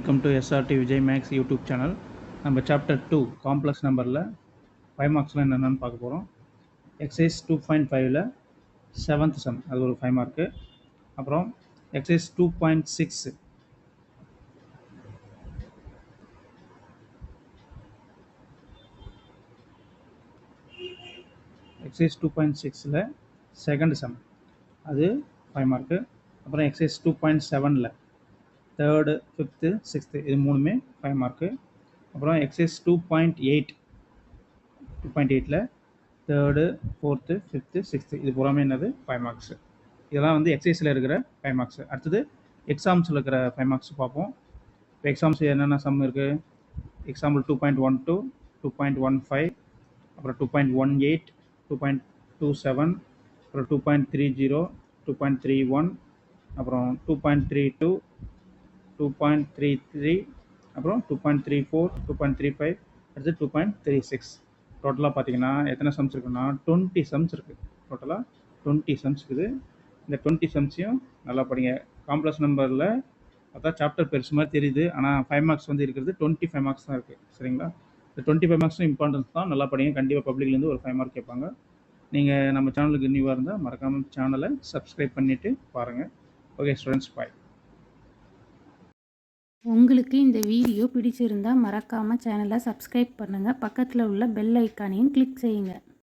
Welcome to SRT Vijay Max YouTube channel நம்ம chapter two complex நம்பரில் five மார்க்ஸில் என்னென்னு பார்க்க போகிறோம் எக்ஸைஸ் டூ பாயிண்ட் ஃபைவ்ல செவன்த் சம் அது ஒரு ஃபைவ் மார்க்கு அப்புறம் exercise two point six exercise two point சிக்ஸில் செகண்ட் சம் அது ஃபைவ் மார்க்கு அப்புறம் எக்ஸைஸ் டூ பாயிண்ட் செவனில் தேர்டு ஃபிஃப்த்து சிக்ஸ்த்து இது மூணுமே ஃபைவ் மார்க்கு அப்புறம் exercise two point eight two point எயிட்டில் தேர்டு ஃபோர்த்து ஃபிஃப்த்து சிக்ஸ்த்து இது பூராமே என்னது? ஃபைவ் மார்க்ஸு இதெல்லாம் வந்து எக்ஸைஸில் இருக்கிற ஃபைவ் மார்க்ஸு அடுத்தது எக்ஸாம்ஸில் இருக்கிற ஃபைவ் மார்க்ஸ் பார்ப்போம். இப்போ எக்ஸாம்ஸ் என்னென்ன சம் இருக்குது example two point one two two point one five அப்புறம் two point one eight two point two seven அப்புறம் two point three zero two point three one அப்புறம் two point three two two point three three அப்புறம் two point three four two point three five அடுத்து two point three six டோட்டலாக பார்த்தீங்கன்னா எத்தனை sums இருக்குன்னா twenty sums இருக்குது டோட்டலாக twenty sums இருக்குது. இந்த டுவெண்ட்டி சம்ஸையும் நல்லா படிங்க. காம்ப்ளெக்ஸ் நம்பரில் அதான் சாப்டர் பெருசு மாதிரி தெரியுது. ஆனால் ஃபைவ் மார்க்ஸ் வந்து இருக்கிறது டுவெண்ட்டி ஃபைவ் மார்க்ஸ் தான் இருக்குது சரிங்களா? இந்த டுவெண்ட்டி ஃபைவ் மார்க்ஸும் இம்பார்ட்டன்ஸ் தான். நல்லா படிங்க. கண்டிப்பாக பப்ளிக்லேருந்து ஒரு ஃபைவ் மார்க் கேட்பாங்க. நீங்கள் நம்ம சேனலுக்கு நியூவாக இருந்தால் மறக்காமல் சேனலை சப்ஸ்கிரைப் பண்ணிவிட்டு பாருங்கள் ஓகே ஸ்டூடெண்ட்ஸ் பாய் உங்களுக்கு இந்த வீடியோ பிடிச்சிருந்தா மறக்காமல் சேனலை சப்ஸ்கிரைப் பண்ணுங்கள் பக்கத்தில் உள்ள பெல் ஐக்கானையும் கிளிக் செய்யுங்க.